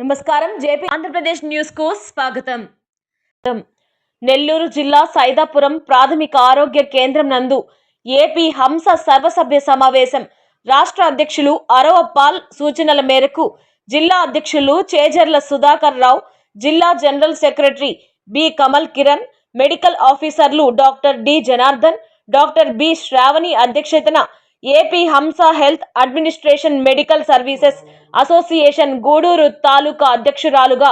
నమస్కారం. జేపీ ఆంధ్రప్రదేశ్ న్యూస్కు స్వాగతం. నెల్లూరు జిల్లా సైదాపురం ప్రాథమిక ఆరోగ్య కేంద్రం నందు ఏపీ హంస సర్వసభ్య సమావేశం రాష్ట్ర అధ్యక్షులు అరవప్పాల్ సూచనల మేరకు జిల్లా అధ్యక్షులు చేజర్ల సుధాకర్ రావు జిల్లా general secretary B Kamal Kiran medical ఆఫీసర్లు doctor D Janardhan doctor B Sravani అధ్యక్షతన AP Hamsa health administration medical services association Gudur taluka అధ్యక్షురాలుగా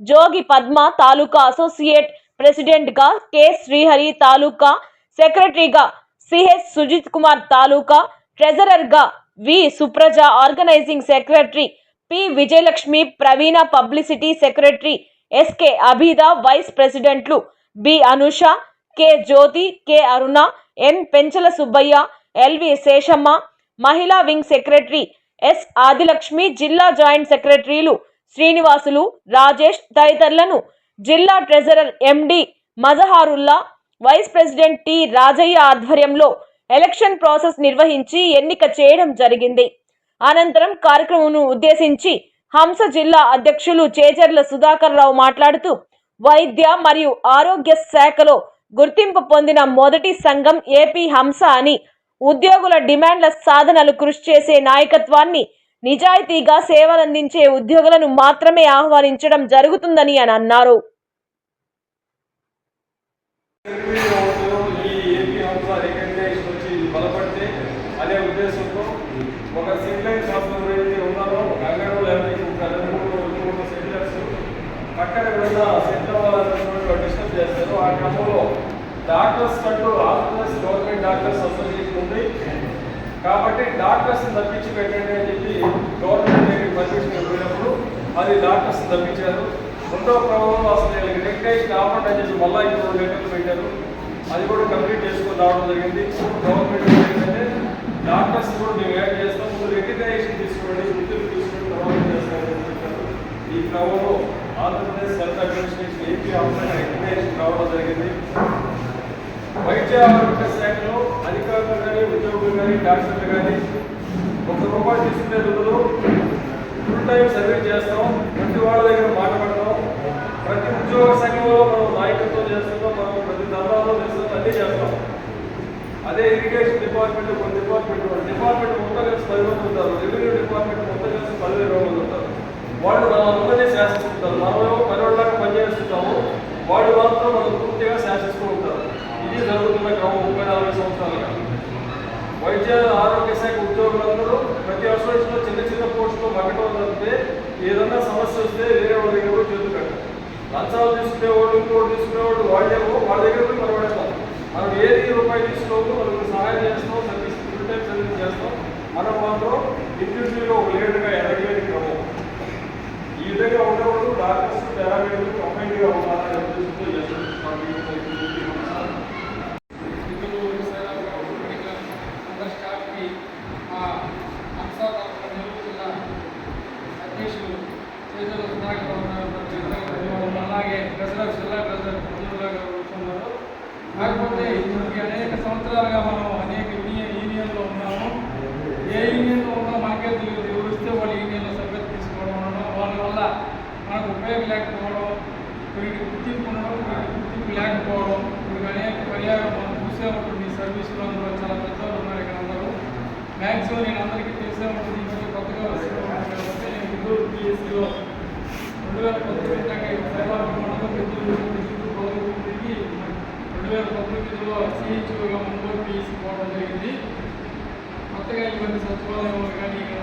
జోగి పద్మ తాలూకా అసోసియేట్ ప్రెసిడెంట్గా కె శ్రీహరి తాలూకా సెక్రటరీగా CH Sujith Kumar taluka ట్రెజరర్గా V Supraja organising secretary P Vijayalakshmi Praveena publicity secretary SK Abida vice ప్రెసిడెంట్లు B Anusha K Jyothi K Aruna N Penchala Subbaiah LV Seshamma మహిళా wing secretary yes Adilakshmi జిల్లా joint సెక్రటరీలు శ్రీనివాసులు రాజేష్ తదితరులను జిల్లా treasurer MD Majaharulla vice president T Rajaiah ఆధ్వర్యంలో election process నిర్వహించి ఎన్నిక చేయడం జరిగింది. అనంతరం కార్యక్రమంను ఉద్దేశించి హంస జిల్లా అధ్యక్షులు చేజర్ల సుధాకర్ రావు మాట్లాడుతూ వైద్య మరియు ఆరోగ్య శాఖలో గుర్తింపు పొందిన మొదటి సంఘం ఏపీ హంస అని ఉద్యోగుల డిమాండ్ల సాధనలు కృషి చేసే నాయకత్వాన్ని నిజాయితీగా సేవలందించే ఉద్యోగులను మాత్రమే ఆహ్వానించడం జరుగుతుందని అని అన్నారు. ఒక ఏదైతే ఉన్నారో పక్కన డిస్టర్బ్ చేస్తారు. ఆ క్రమంలో డాక్టర్స్ కంటూ ఆంధ్రప్రదేశ్ గవర్నమెంట్ డాక్టర్స్ కాబట్టి డాక్టర్స్ తప్పించి పెట్టండి అని చెప్పి గవర్నమెంట్ పర్మిషన్ పోయినప్పుడు అది డాక్టర్స్ తప్పించారు. రెండో ప్రభావం అసలు వీళ్ళకి రికగ్నైజ్ కాకుండా అని చెప్పి మళ్ళీ ఇంకో లెటర్లు పెట్టారు. అది కూడా కంప్లీట్ చేసుకుని రావడం జరిగింది. గవర్నమెంట్ ఏంటంటే డాక్టర్స్ కూడా మేము యాడ్ చేస్తాం. ముందు రికగ్నైజేషన్ తీసుకోండి వృత్తులు తీసుకొని ప్రభావం చేస్తామని చెప్పారు. ఈ క్రమంలో Andhra Pradesh self administration AP officer recognition రావడం జరిగింది. వైద్య ఆరోగ్య శాఖలో అధికారులు కానీ ఉద్యోగులు కానీ డాక్టర్లు కానీ ఒక రూపాయి తీసుకునే రోజులు ఫుల్ టైం సర్వీస్ చేస్తాం. ప్రతి వాళ్ళ దగ్గర మాట్లాడతాం ప్రతి ఉద్యోగ సంఘంలో మనం నాయకత్వం చేస్తున్నాం. మనం ప్రతి ధర్మాల్లో చేస్తున్నాం. అన్నీ చేస్తాం. అదే ఇరిగేషన్ డిపార్ట్మెంట్ ఒక డిపార్ట్మెంట్ డిపార్ట్మెంట్ మొత్తం కలిసి పది మంది ఉంటారు. రెవెన్యూ డిపార్ట్మెంట్ మొత్తం కలిసి పదివేల మంది ఉంటారు. వాళ్ళు మనందరినీ శాసిస్తుంటారు. మనమేమో పనివాళ్ళగా పనిచేస్తుంటాము. వాళ్ళు మాత్రం మనం పూర్తిగా శాసిస్తూ ముప్పై క్రమం ముప్పై నలభై సంవత్సరాలుగా. వైద్య ఆరోగ్య శాఖ ఉద్యోగులందరూ ప్రతి అసోసియేషన్లో చిన్న చిన్న పోస్టులు మగ్గటం తప్పితే ఏదన్నా సమస్య వస్తే వేరే వాళ్ళ దగ్గర కూడా చేతులు కట్టారు లంచాలు తీసుకునేవాళ్ళు ఇంకోటి తీసుకునేవాళ్ళు వాళ్ళేమో వాళ్ళ దగ్గర పోయి మనం మనం ఏది రూపాయి తీసుకోవద్దు మనకు సహాయం చేస్తాం సర్వీస్ ఫుల్ టైం సర్వీస్ చేస్తాం. మనం మాత్రం ఇండివిజువల్గా ఒక లీడర్గా ఎదగలేని క్రమం. ఈ విధంగా ఉండేవాళ్ళు డాక్టర్స్ పారామీటర్లు కంప్లైంట్గా ఉండాలని ఉద్దేశంతో చేస్తున్నాం ఇద్దరు మెడికల్ అందరి స్టాఫ్కి మా హంసా తరఫున నెల్లూరు జిల్లా అధ్యక్షులు చేతుల సుధాకర్ ఉన్నారు ధన్యవాదాలు. అలాగే ట్రెజరర్ జిల్లా ట్రెజరర్ పొందులుగా కూర్చున్నారు కాకపోతే ఇప్పటికి అనేక సంవత్సరాలుగా మనం అనేక యూనియన్లో ఉన్నాము. ఏ యూనియన్లో ఉన్నా మనకే తెలియదు. ఎవరు వస్తే వాళ్ళ యూనియన్లో సభ్యత తీసుకోవడం వాళ్ళ వల్ల మనకు ఉపయోగం లేకపోవడం వీటికి గుర్తింపు ఉండడం వీటికి గుర్తింపు లేకపోవడం వీటికి అనేక పర్యాయం మనం చూసే ఉంటుంది ఈ సర్వీసులో అందరూ చాలా పెద్దవాళ్ళు ఉన్నారు ఇక్కడ అందరూ. మ్యాక్సిమం నేను అందరికీ తెలిసే ఉంటుంది కొత్తగా వస్తున్నాను కాబట్టి నేను గుంటూరు పిఎస్సిలో రెండు వేల పంతొమ్మిది సిహెచ్ఓగా ముందు తీసుకోవడం జరిగింది. కొత్తగా ఇవన్నీ సచివాలయంలో కానీ ఇక్కడ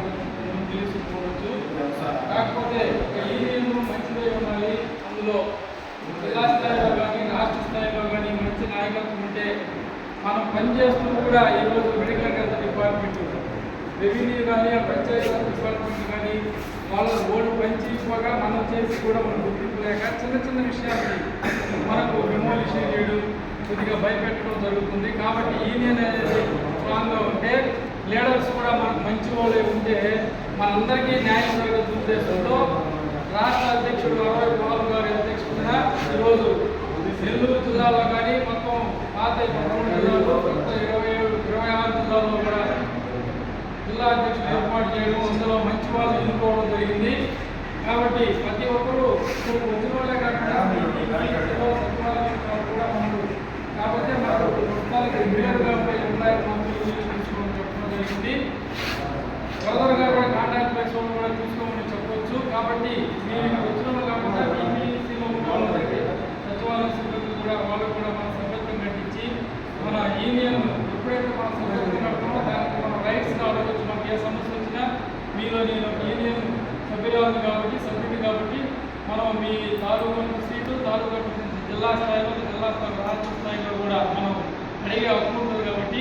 మనం తెలుసుకోవచ్చు. కాకపోతే ఒక మంచిదే ఉండాలి అందులో జిల్లా స్థాయిలో కానీ రాష్ట్ర స్థాయిలో కానీ మంచి నాయకత్వం ఉంటే మనం పనిచేస్తున్న కూడా ఈరోజు మెడికల్ హెల్త్ డిపార్ట్మెంట్ రెవెన్యూ కానీ పంచాయతీ డిపార్ట్మెంట్ కానీ వాళ్ళ ఓటు పంచిపోగా మనం చేసి కూడా మనం గుర్తింపు లేక చిన్న చిన్న విషయాన్ని డిమోలిషన్ చేయడం కొద్దిగా భయపెట్టడం జరుగుతుంది. కాబట్టి యూనియన్ అనేది స్ట్రాంగ్గా ఉంటే లీడర్స్ కూడా మనకు మంచి వాళ్ళే ఉంటే మనందరికీ న్యాయం జరగదు ఉద్దేశంతో రాష్ట్ర అధ్యక్షుడు అరవై పవన్ గారి అధ్యక్షుడిగా ఈరోజు నెల్లూరు జిల్లాలో కానీ మొత్తం పాత పదమూడు జిల్లాలో కొత్త ఇరవై ఏడు ఇరవై ఆరు జిల్లాల్లో కూడా జిల్లా అధ్యక్షుడు ఏర్పాటు చేయడం అందులో మంచి వాళ్ళు ఎన్నుకోవడం జరిగింది. కాబట్టి ప్రతి ఒక్కరూ వచ్చిన వాళ్ళే కాకుండా మీ మీ సచివాలయంలో సచివాలయం కూడా మనకు కాబట్టి మనకు పుస్తకాలకు రెగ్యులర్గా పోయి ఎంప్లాయర్ మంత్రులు తీసుకోమని చెప్పడం జరిగింది. ఫర్దర్గా కూడా కాంటాక్ట్ బేస్ కూడా చూసుకోమని చెప్పవచ్చు కాబట్టి మీరు ఇక్కడ వచ్చిన కాకుండా మీ మీ సీలో ఉన్న వాళ్ళకి సచివాలయ సిబ్బంది కూడా వాళ్ళకు కూడా మన సభ్యత్వం కట్టించి మన యూనియన్ ఎప్పుడైతే మన సభ్యత్వం కట్టుకున్నామో దానికి మన రైట్స్ కావచ్చు మనకి ఏ సమస్య వచ్చినా మీలో నేను ఒక యూనియన్ సభ్యురాలు కాబట్టి సభ్యుడు కాబట్టి మనం మీ తాలూకా సీటు తాలూకా జిల్లా స్థాయిలో జిల్లా స్థాయి రాష్ట్ర స్థాయిలో కూడా మనం అడిగే హక్కు ఉంటుంది కాబట్టి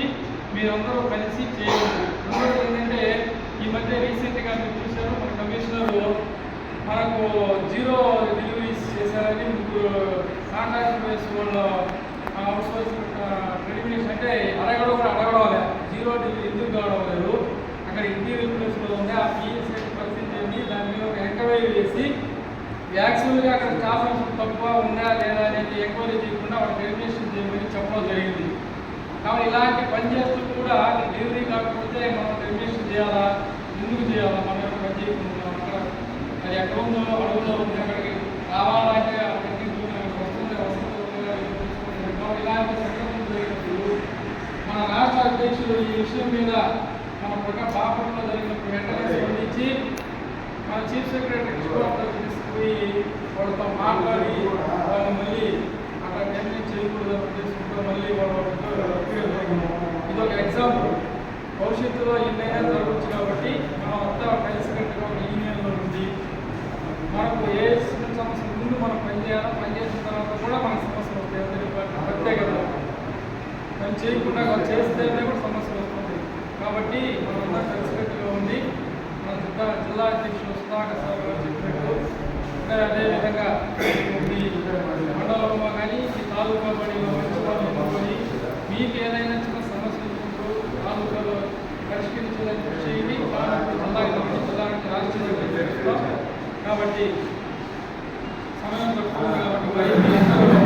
మీరందరూ కలిసి చేయవచ్చు రెండోది ఏంటంటే ఈ మధ్య రీసెంట్గా మీరు చూశారు మన కమిషనర్ మనకు జీరో డెలివరీస్ చేశారని మీకు కాంట్రాక్ట్ బేస్ వాళ్ళ అవుట్సోర్స్ రెడిమినేషన్ అంటే అడగడం కూడా అడగడం లేదు. జీరో డెలివరీ ఎందుకు కావడం లేదు? అక్కడ ఇంటీరియర్ ప్లేస్లో ఉంది? ఆ పిఎస్ఐ పరిస్థితి దాని మీద ఒక ఎంక్వైరీ చేసి యాక్చువల్గా అక్కడ స్టాఫ్ తక్కువ ఉందా లేదా అనేది ఎంక్వైరీ చేయకుండా వాళ్ళకి రెడిమినేషన్ చేయమని చెప్పడం జరిగింది. కాబట్టి ఇలాంటి పని చేస్తూ కూడా డెలివరీ కాకపోతే మనం రెగ్యులేషన్ చేయాలా? ఎందుకు చేయాలా? మనం యొక్క పని చేయకుండా అక్కడ అది ఎక్కడ ఉందో అడుగులో ఉంది అక్కడికి రావాలంటే అక్కడికి వస్తుంది వస్తుంది ఇలాంటి సంఘటన జరిగినప్పుడు మన రాష్ట్ర అధ్యక్షులు ఈ విషయం మీద మన ప్రక బాపట్లో జరిగినప్పుడు వెంటనే స్పందించి మన చీఫ్ సెక్రటరీ తీసుకుపోయి వాళ్ళతో మాట్లాడి దాన్ని మళ్ళీ అక్కడ నిర్ణయం చేయకూడదు అనే ఉద్దేశంతో మళ్ళీ వాళ్ళు ఇది ఒక ఎగ్జాంపుల్ భవిష్యత్తులో ఎన్నైనా జరగవచ్చు కాబట్టి మనం అంతా కలిసికట్టుగా ఒక యూనియన్లో ఉండి మనకు ఏ చిన్న సమస్య ముందు మనం పనిచేయాలి పనిచేసిన తర్వాత కూడా మనకు సమస్యలు వస్తాయి. అందరి ప్రత్యేకత మనం చేయకుండా చేస్తేనే కూడా సమస్యలు వస్తుంది కాబట్టి మనం అంతా కలిసికట్టుగా ఉండి మన జిల్లా జిల్లా అధ్యక్షులు సుధాకర్ సార్ గారు చెప్పినట్టు అదేవిధంగా ఈ మండలంలో కానీ తాలూకా బడిలో మంచి మీకు ఏదైనా చిన్న సమస్యలు ఉంటూ తాలూకాలో పరిష్కరించడానికి కృషి చేయండి. జిల్లాకి సంబంధించి రాష్ట్రీయ కాబట్టి సమయం తక్కువ కాబట్టి